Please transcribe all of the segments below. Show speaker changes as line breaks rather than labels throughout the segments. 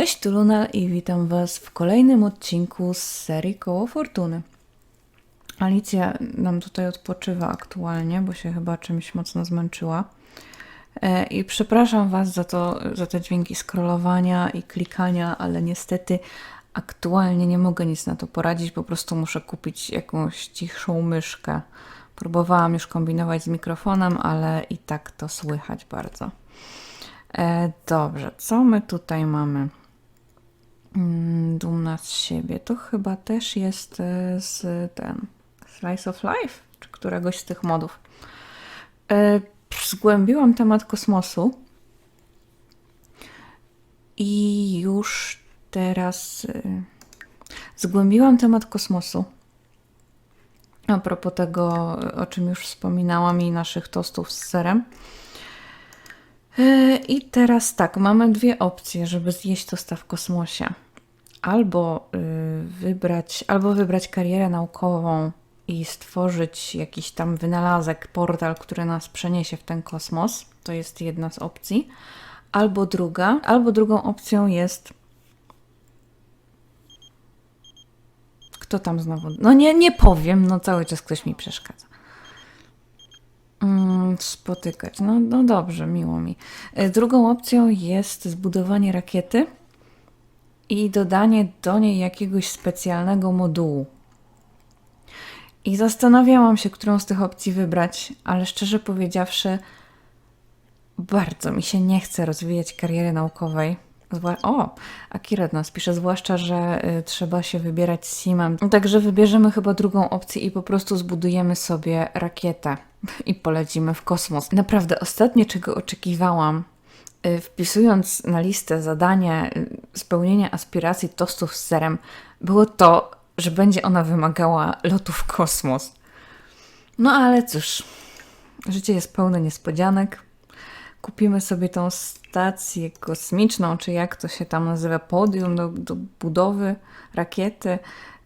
Cześć, tu Luna i witam Was w kolejnym odcinku z serii Koło Fortuny. Alicja nam tutaj odpoczywa aktualnie, bo się chyba czymś mocno zmęczyła. E, I przepraszam Was za to, za te dźwięki scrollowania i klikania, ale niestety aktualnie nie mogę nic na to poradzić, po prostu muszę kupić jakąś cichszą myszkę. Próbowałam już kombinować z mikrofonem, ale i tak to słychać bardzo. E, dobrze, co my tutaj mamy? Mm, Dumna z siebie. To chyba też jest e, z ten Slice of Life, czy któregoś z tych modów. E, Zgłębiłam temat kosmosu i już teraz e, zgłębiłam temat kosmosu. A propos tego, o czym już wspominałam, i naszych tostów z serem. E, I teraz tak, mamy dwie opcje, żeby zjeść tosta w kosmosie. Albo y, wybrać, albo wybrać karierę naukową i stworzyć jakiś tam wynalazek, portal, który nas przeniesie w ten kosmos. To jest jedna z opcji. Albo druga, albo drugą opcją jest. Kto tam znowu? No nie, nie powiem, no cały czas ktoś mi przeszkadza. Spotykać. No, no dobrze, miło mi. E, Drugą opcją jest zbudowanie rakiety i dodanie do niej jakiegoś specjalnego modułu. I zastanawiałam się, którą z tych opcji wybrać, ale szczerze powiedziawszy, bardzo mi się nie chce rozwijać kariery naukowej. O, Akira nas pisze, zwłaszcza, że y, trzeba się wybierać Simem. Także wybierzemy chyba drugą opcję i po prostu zbudujemy sobie rakietę i polecimy w kosmos. Naprawdę, ostatnie czego oczekiwałam, y, wpisując na listę zadanie y, spełnienia aspiracji tostów z serem, było to, że będzie ona wymagała lotu w kosmos. No ale cóż, życie jest pełne niespodzianek. Kupimy sobie tą stację kosmiczną, czy jak to się tam nazywa, podium do, do budowy rakiety.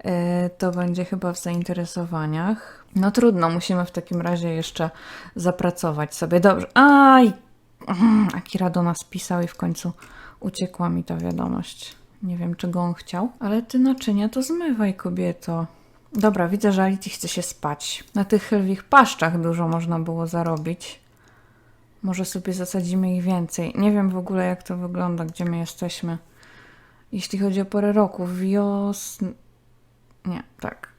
E, To będzie chyba w zainteresowaniach. No trudno, musimy w takim razie jeszcze zapracować sobie. Dobrze. Aj! Mm, Akira do nas pisał i w końcu uciekła mi ta wiadomość. Nie wiem, czego on chciał. Ale ty naczynia to zmywaj, kobieto. Dobra, widzę, że Alicji chce się spać. Na tych lwich paszczach dużo można było zarobić. Może sobie zasadzimy ich więcej. Nie wiem w ogóle, jak to wygląda, gdzie my jesteśmy. Jeśli chodzi o porę roku, wiosna. Nie, tak.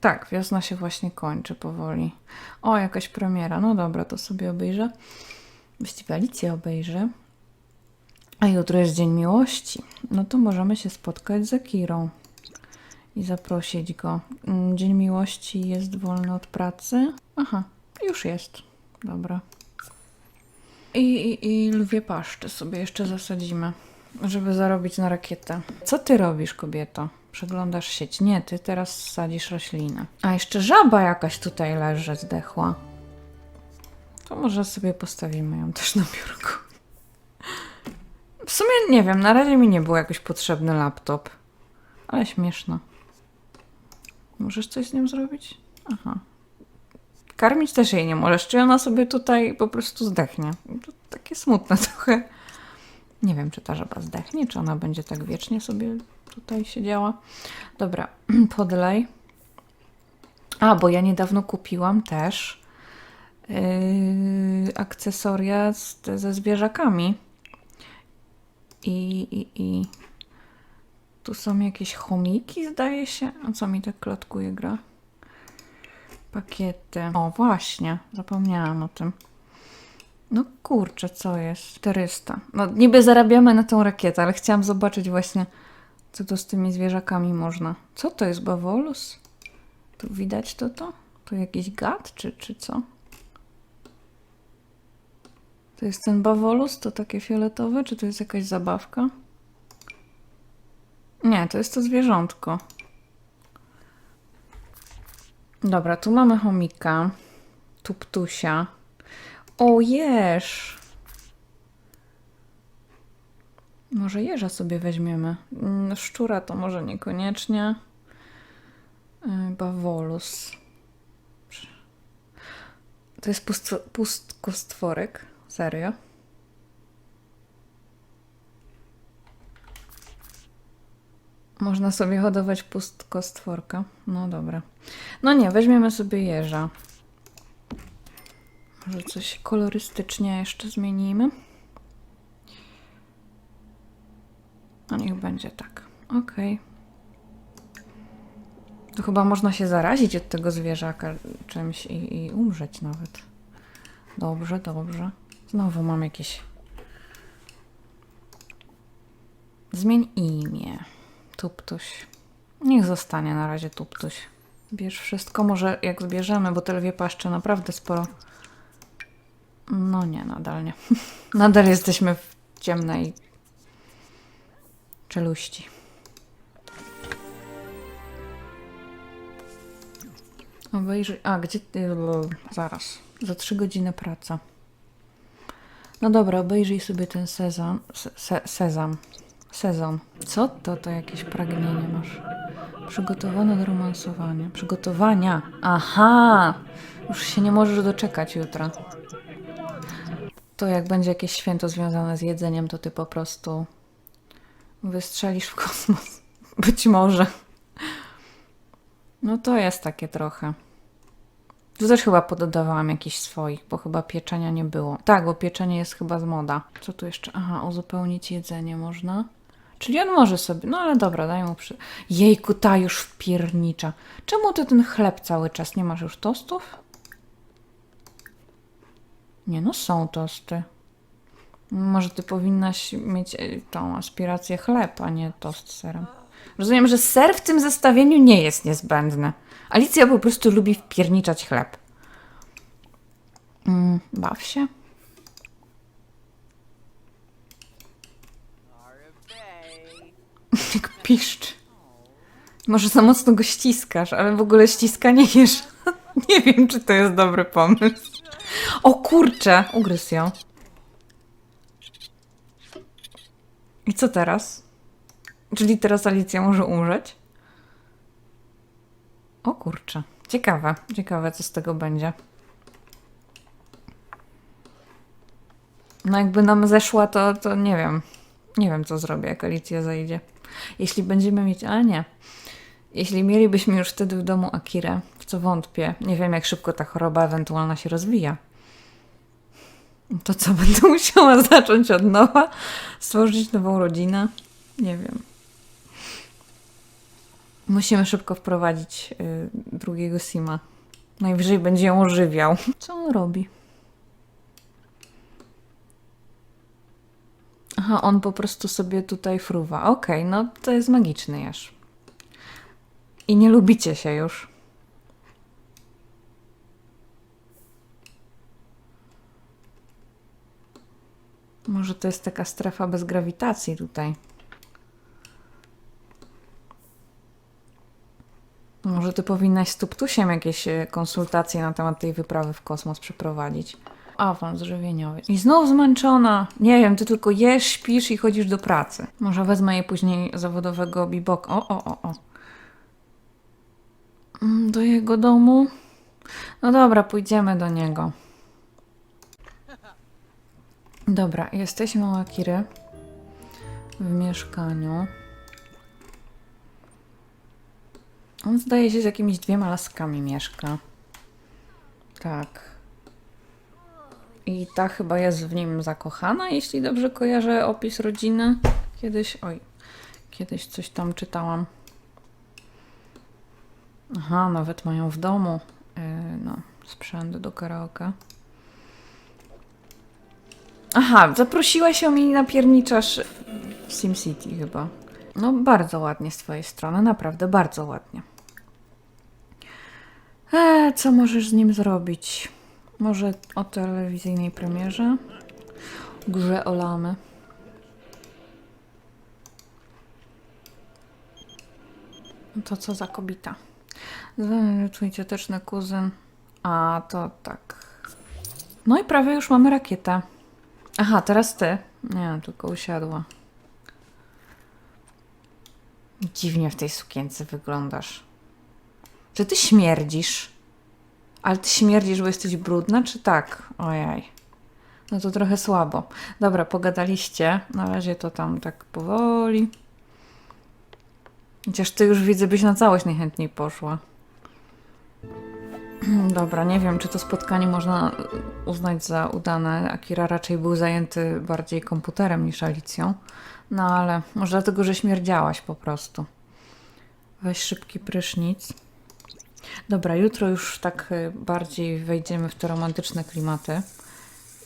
Tak, wiosna się właśnie kończy powoli. O, jakaś premiera. No dobra, to sobie obejrzę. Właściwie Alicję obejrzę. A jutro jest Dzień Miłości. No to możemy się spotkać z Akirą i zaprosić go. Mm, Dzień Miłości jest wolny od pracy. Aha, już jest. Dobra. I, i, I lwie paszczy sobie jeszcze zasadzimy, żeby zarobić na rakietę. Co ty robisz, kobieto? Przeglądasz sieć. Nie, ty teraz sadzisz rośliny. A jeszcze żaba jakaś tutaj leży, zdechła. To może sobie postawimy ją też na biurku. W sumie nie wiem, na razie mi nie był jakoś potrzebny laptop. Ale śmieszno. Możesz coś z nią zrobić? Aha. Karmić też jej nie możesz. Czy ona sobie tutaj po prostu zdechnie? To takie smutne trochę. Nie wiem, czy ta żaba zdechnie, czy ona będzie tak wiecznie sobie tutaj siedziała. Dobra, podlej. A, bo ja niedawno kupiłam też yy, akcesoria z, ze zwierzakami. I, i, I tu są jakieś chomiki, zdaje się. A co mi tak klatkuje gra? Pakiety. O, właśnie, zapomniałam o tym. No kurczę, co jest? 400. No niby zarabiamy na tą rakietę, ale chciałam zobaczyć właśnie, co tu z tymi zwierzakami można. Co to jest bawolus? Tu widać to to? To jakiś gad, czy, czy co? To jest ten bawolus, to takie fioletowe, czy to jest jakaś zabawka? Nie, to jest to zwierzątko. Dobra, tu mamy chomika, tu ptusia. O, jeż! Może jeża sobie weźmiemy. Mm, Szczura to może niekoniecznie. Yy, Bawolus. To jest pustkostworek. Serio? Można sobie hodować pustkostworka. No dobra. No nie, weźmiemy sobie jeża. Może coś kolorystycznie jeszcze zmienimy. No niech będzie tak. Okej. To chyba można się zarazić od tego zwierzaka czymś i, i umrzeć nawet. Dobrze, dobrze. Znowu mam jakieś. Zmień imię. Tuptuś. Niech zostanie na razie Tuptuś. Bierz wszystko, może jak zbierzemy, bo te lwie paszcze naprawdę sporo. No nie, nadal nie. nadal jesteśmy w ciemnej czeluści. Obejrzyj. A, gdzie. Zaraz. Za trzy godziny praca. No dobra, obejrzyj sobie ten sezam. Se, se, sezam. Sezon. Co to? To jakieś pragnienie masz. Przygotowane do romansowania. Przygotowania. Aha! Już się nie możesz doczekać jutra. To jak będzie jakieś święto związane z jedzeniem, to ty po prostu wystrzelisz w kosmos. Być może. No to jest takie trochę. Tu też chyba pododawałam jakichś swoich, bo chyba pieczenia nie było. Tak, bo pieczenie jest chyba z moda. Co tu jeszcze? Aha, uzupełnić jedzenie można. Czyli on może sobie. No ale dobra, daj mu przy. Jejku, ta już wpiernicza. Czemu ty ten chleb cały czas? Nie masz już tostów? Nie no, są tosty. Może ty powinnaś mieć e, tą aspirację chleb, a nie tost z serem. Rozumiem, że ser w tym zestawieniu nie jest niezbędny. Alicja po prostu lubi wpierniczać chleb. Mm, baw się. Jak piszcz. Może za mocno go ściskasz, ale w ogóle ściskanie jesz. Nie wiem, czy to jest dobry pomysł. O kurczę, ugryzł ją. I co teraz? Czyli teraz Alicja może umrzeć? O kurczę. Ciekawe, ciekawe co z tego będzie. No jakby nam zeszła, to, to nie wiem. Nie wiem, co zrobię, jak Alicja zajdzie. Jeśli będziemy mieć... Ale nie. Jeśli mielibyśmy już wtedy w domu Akirę, w co wątpię, nie wiem, jak szybko ta choroba ewentualna się rozwija. To co, będę musiała zacząć od nowa? Stworzyć nową rodzinę? Nie wiem. Musimy szybko wprowadzić y, drugiego Sima. Najwyżej będzie ją ożywiał. Co on robi? Aha, on po prostu sobie tutaj fruwa. Okej, no to jest magiczny jeż. I nie lubicie się już. Może to jest taka strefa bez grawitacji tutaj. Może ty powinnaś z Tuptusiem jakieś e, konsultacje na temat tej wyprawy w kosmos przeprowadzić. Awans żywieniowy. I znów zmęczona. Nie wiem, ty tylko jesz, śpisz i chodzisz do pracy. Może wezmę jej później zawodowego bibok. O, o, o, o. Mm, Do jego domu? No dobra, pójdziemy do niego. Dobra, jesteśmy u Akiry w mieszkaniu. On zdaje się z jakimiś dwiema laskami mieszka. Tak. I ta chyba jest w nim zakochana, jeśli dobrze kojarzę opis rodziny. Kiedyś, oj, kiedyś coś tam czytałam. Aha, nawet mają w domu yy, no, sprzęt do karaoke. Aha, zaprosiłaś ją mi na pierniczasz w SimCity chyba. No, bardzo ładnie z twojej strony, naprawdę bardzo ładnie. Eee, co możesz z nim zrobić? Może o telewizyjnej premierze? Grze o lamy. No To co za kobita? Zwany Twój cioteczny kuzyn. A, to tak. No i prawie już mamy rakietę. Aha, teraz ty. Nie, tylko usiadła. Dziwnie w tej sukience wyglądasz. Czy ty śmierdzisz? Ale ty śmierdzisz, bo jesteś brudna, czy tak? Ojej. No to trochę słabo. Dobra, pogadaliście. Na razie to tam tak powoli. Chociaż ty już widzę, byś na całość najchętniej poszła. Dobra, nie wiem, czy to spotkanie można uznać za udane. Akira raczej był zajęty bardziej komputerem niż Alicją. No ale może dlatego, że śmierdziałaś po prostu. Weź szybki prysznic. Dobra, jutro już tak y, bardziej wejdziemy w te romantyczne klimaty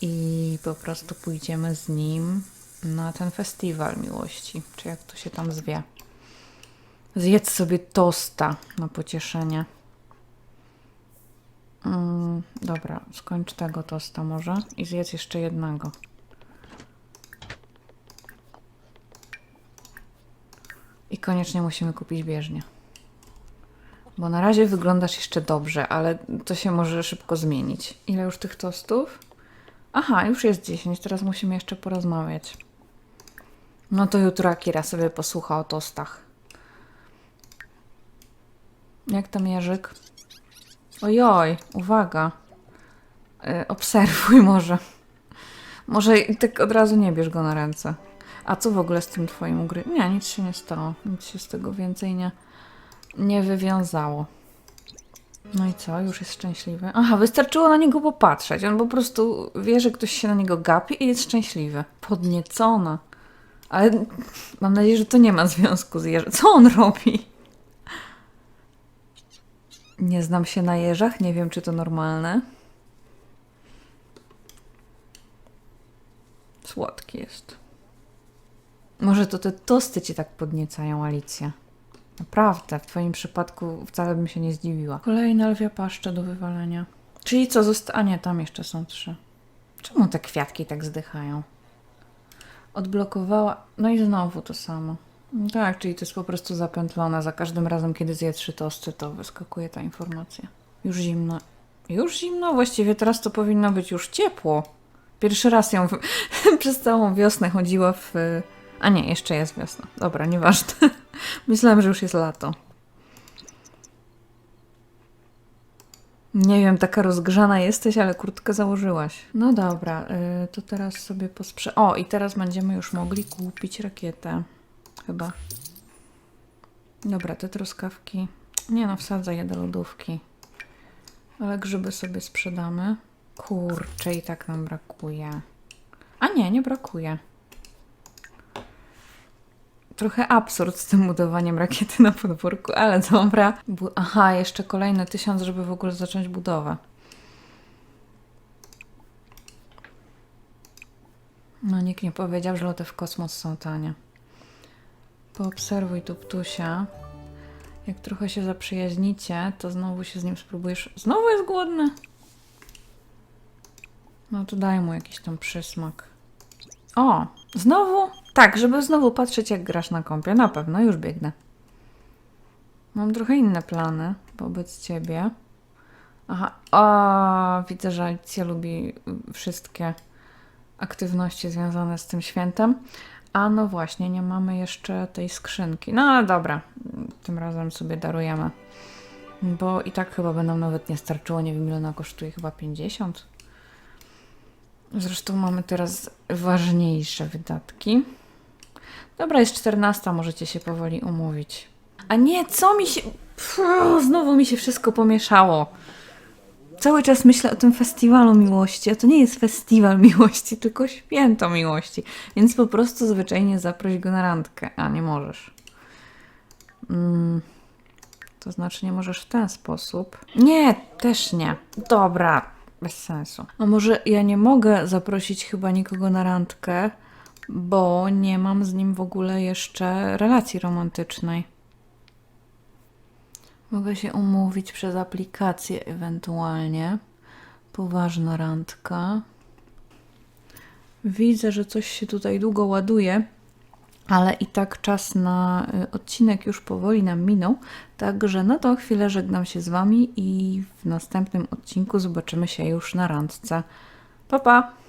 i po prostu pójdziemy z nim na ten festiwal miłości, czy jak to się tam zwie. Zjedz sobie tosta na pocieszenie. Mm, dobra, skończ tego tosta może i zjedz jeszcze jednego. I koniecznie musimy kupić bieżnię. Bo na razie wyglądasz jeszcze dobrze, ale to się może szybko zmienić. Ile już tych tostów? Aha, już jest 10, teraz musimy jeszcze porozmawiać. No to jutro Akira sobie posłucha o tostach. Jak tam Jerzyk? Ojoj, uwaga. Y, obserwuj może. Może tak od razu nie bierz go na ręce. A co w ogóle z tym twoim ugry? Nie, nic się nie stało. Nic się z tego więcej nie, nie wywiązało. No i co? Już jest szczęśliwy? Aha, wystarczyło na niego popatrzeć. On po prostu wie, że ktoś się na niego gapi i jest szczęśliwy. Podniecona. Ale mam nadzieję, że to nie ma związku z jeżem. Co on robi? Nie znam się na jeżach, nie wiem, czy to normalne. Słodki jest. Może to te tosty cię tak podniecają, Alicja. Naprawdę, w twoim przypadku wcale bym się nie zdziwiła. Kolejna lwia paszcza do wywalenia. Czyli co, zosta... A nie, tam jeszcze są trzy. Czemu te kwiatki tak zdychają? Odblokowała... No i znowu to samo. Tak, czyli to jest po prostu zapętlone. Za każdym razem, kiedy zje trzy tosty, to wyskakuje ta informacja. Już zimno. Już zimno? Właściwie teraz to powinno być już ciepło. Pierwszy raz ją w... przez całą wiosnę chodziła w... A nie, jeszcze jest wiosna. Dobra, nieważne. Myślałam, że już jest lato. Nie wiem, taka rozgrzana jesteś, ale kurtkę założyłaś. No dobra, y, to teraz sobie posprze... O, i teraz będziemy już mogli kupić rakietę. Chyba. Dobra, te truskawki... Nie no, wsadzę je do lodówki. Ale grzyby sobie sprzedamy. Kurczę, i tak nam brakuje. A nie, nie brakuje. Trochę absurd z tym budowaniem rakiety na podwórku, ale dobra. Aha, jeszcze kolejne tysiąc, żeby w ogóle zacząć budowę. No, nikt nie powiedział, że loty w kosmos są tanie. Poobserwuj tu ptusia. Jak trochę się zaprzyjaźnicie, to znowu się z nim spróbujesz. Znowu jest głodny? No to daj mu jakiś tam przysmak. O, znowu? Tak, żeby znowu patrzeć, jak grasz na kąpie. Na pewno, już biegnę. Mam trochę inne plany wobec ciebie. Aha, o, widzę, że Alicja lubi wszystkie aktywności związane z tym świętem. A no właśnie, nie mamy jeszcze tej skrzynki. No ale dobra, tym razem sobie darujemy. Bo i tak chyba by nam nawet nie starczyło. Nie wiem, ile ona kosztuje, chyba 50. Zresztą mamy teraz ważniejsze wydatki. Dobra, jest 14, możecie się powoli umówić. A nie, co mi się. Pff, znowu mi się wszystko pomieszało. Cały czas myślę o tym festiwalu miłości, a to nie jest festiwal miłości, tylko święto miłości. Więc po prostu zwyczajnie zaproś go na randkę, a nie możesz. Mm, to znaczy nie możesz w ten sposób. Nie, też nie. Dobra, bez sensu. A może ja nie mogę zaprosić chyba nikogo na randkę, bo nie mam z nim w ogóle jeszcze relacji romantycznej. Mogę się umówić przez aplikację ewentualnie. Poważna randka. Widzę, że coś się tutaj długo ładuje, ale i tak czas na y, odcinek już powoli nam minął. Także na tą chwilę żegnam się z Wami i w następnym odcinku zobaczymy się już na randce. Pa, pa!